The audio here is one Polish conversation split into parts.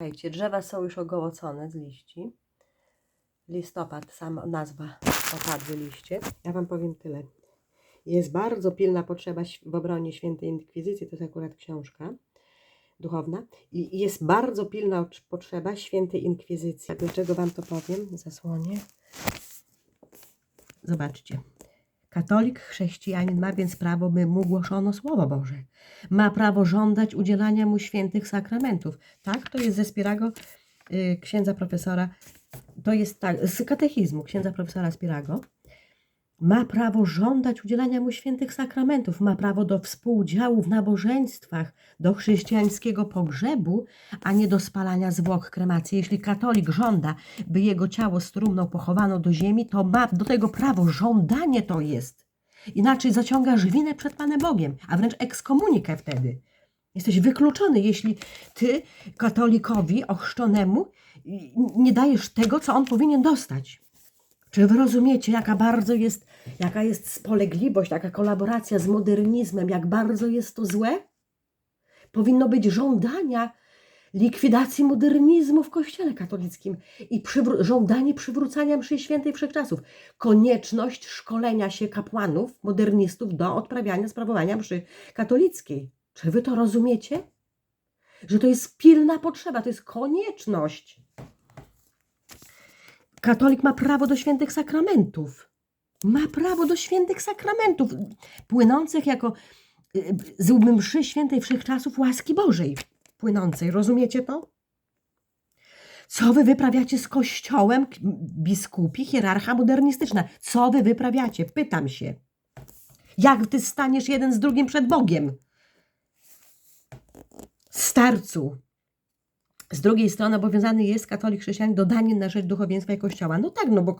Słuchajcie, drzewa są już ogołocone z liści. Listopad, sama nazwa opadły liście. Ja Wam powiem tyle. Jest bardzo pilna potrzeba w obronie świętej inkwizycji, to jest akurat książka duchowna. I jest bardzo pilna potrzeba świętej inkwizycji. Dlaczego Wam to powiem? Zasłonię. Zobaczcie. Katolik, chrześcijanin ma więc prawo, by mu głoszono Słowo Boże. Ma prawo żądać udzielania mu świętych sakramentów. Tak, to jest ze Spirago y, księdza profesora, to jest tak, z katechizmu księdza profesora Spirago. Ma prawo żądać udzielania mu świętych sakramentów, ma prawo do współdziału w nabożeństwach, do chrześcijańskiego pogrzebu, a nie do spalania zwłok kremacji. Jeśli katolik żąda, by jego ciało z trumną pochowano do ziemi, to ma do tego prawo, żądanie to jest. Inaczej zaciągasz winę przed Panem Bogiem, a wręcz ekskomunikę wtedy. Jesteś wykluczony, jeśli ty katolikowi ochrzczonemu i- nie dajesz tego, co on powinien dostać. Czy wy rozumiecie, jaka bardzo jest, jaka jest spolegliwość, jaka kolaboracja z modernizmem, jak bardzo jest to złe? Powinno być żądania likwidacji modernizmu w Kościele katolickim i przywró- żądanie przywrócenia mszy świętej wszechczasów. Konieczność szkolenia się kapłanów, modernistów do odprawiania, sprawowania mszy katolickiej. Czy wy to rozumiecie? Że to jest pilna potrzeba, to jest konieczność. Katolik ma prawo do świętych sakramentów. Ma prawo do świętych sakramentów, płynących jako y, z mszy świętej wszechczasów łaski Bożej. Płynącej, rozumiecie to? Co wy wyprawiacie z kościołem, biskupi, hierarcha modernistyczna? Co wy wyprawiacie? Pytam się. Jak ty staniesz jeden z drugim przed Bogiem? Starcu. Z drugiej strony obowiązany jest katolik chrześcijanin do danin na rzecz duchowieństwa i kościoła. No tak, no bo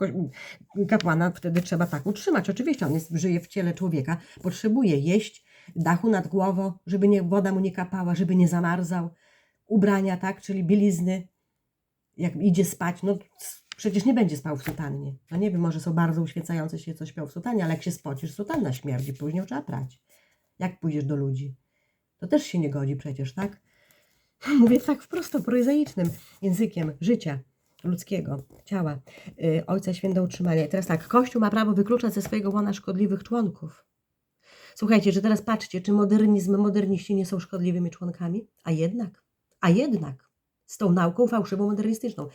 kapłana wtedy trzeba tak utrzymać. Oczywiście on jest, żyje w ciele człowieka, potrzebuje jeść, dachu nad głową, żeby nie, woda mu nie kapała, żeby nie zamarzał. Ubrania, tak, czyli bielizny. Jak idzie spać, no przecież nie będzie spał w sutannie. No nie wiem, może są bardzo uświecające się, co śpią w sutannie, ale jak się spocisz, sutanna śmierdzi, później trzeba prać. Jak pójdziesz do ludzi? To też się nie godzi przecież, tak? Mówię tak wprost, prozaicznym językiem życia ludzkiego, ciała, y, Ojca Święte utrzymania. I teraz tak, Kościół ma prawo wykluczać ze swojego łona szkodliwych członków. Słuchajcie, że teraz patrzcie, czy modernizm, moderniści nie są szkodliwymi członkami? A jednak, a jednak, z tą nauką fałszywą modernistyczną.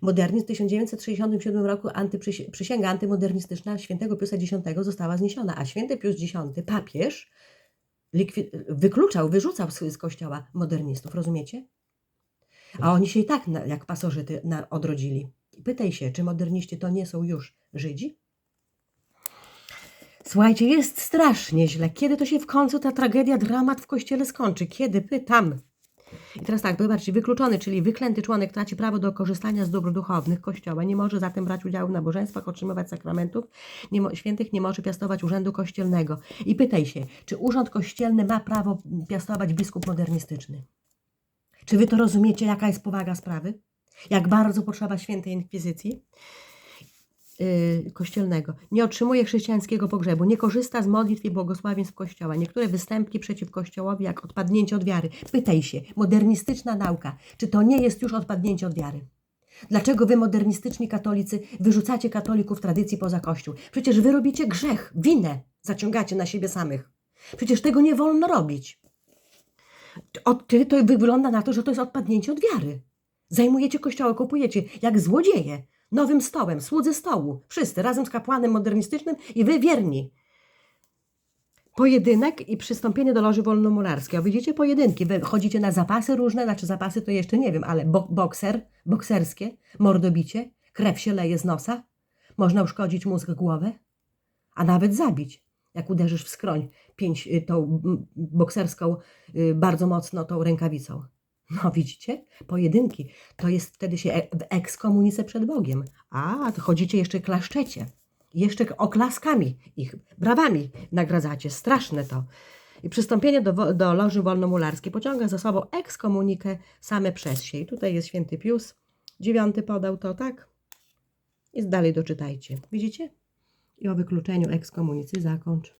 Modernizm w 1967 roku antyprzysi- przysięga antymodernistyczna świętego Piusa X została zniesiona, a święty Pius X, papież, wykluczał, wyrzucał z, z kościoła modernistów, rozumiecie? A oni się i tak na, jak pasożyty na, odrodzili. Pytaj się, czy moderniści to nie są już Żydzi? Słuchajcie, jest strasznie źle. Kiedy to się w końcu ta tragedia, dramat w kościele skończy? Kiedy? Pytam. I teraz tak, zobaczcie, wykluczony, czyli wyklęty członek traci prawo do korzystania z dóbr duchownych Kościoła, nie może zatem brać udziału w nabożeństwach, otrzymywać sakramentów nie świętych, nie może piastować urzędu kościelnego. I pytaj się, czy urząd kościelny ma prawo piastować biskup modernistyczny? Czy wy to rozumiecie, jaka jest powaga sprawy? Jak bardzo potrzeba świętej inkwizycji? Yy, kościelnego. Nie otrzymuje chrześcijańskiego pogrzebu, nie korzysta z modlitw i błogosławieństw Kościoła. Niektóre występki przeciw Kościołowi, jak odpadnięcie od wiary. Pytaj się, modernistyczna nauka, czy to nie jest już odpadnięcie od wiary? Dlaczego wy, modernistyczni katolicy, wyrzucacie katolików tradycji poza Kościół? Przecież wy robicie grzech, winę zaciągacie na siebie samych. Przecież tego nie wolno robić. Od, to wygląda na to, że to jest odpadnięcie od wiary. Zajmujecie kościoły, kupujecie jak złodzieje. Nowym stołem, słudzy stołu. Wszyscy razem z kapłanem modernistycznym i wy wierni. Pojedynek i przystąpienie do loży wolnomularskiej. O, widzicie pojedynki. Wy chodzicie na zapasy różne, znaczy zapasy to jeszcze nie wiem, ale bo bokser, bokserskie, mordobicie, krew się leje z nosa. Można uszkodzić mózg, głowę, a nawet zabić. Jak uderzysz w skroń pięć, y, tą bokserską y, bardzo mocno tą rękawicą. No widzicie? Pojedynki. To jest wtedy się e- w ekskomunice przed Bogiem. A, to chodzicie jeszcze klaszczecie. Jeszcze oklaskami ich, brawami nagradzacie. Straszne to. I przystąpienie do, do loży wolnomularskiej pociąga za sobą ekskomunikę same przez się. I tutaj jest święty Pius. Dziewiąty podał to, tak? I dalej doczytajcie. Widzicie? I o wykluczeniu ekskomunicy zakończ.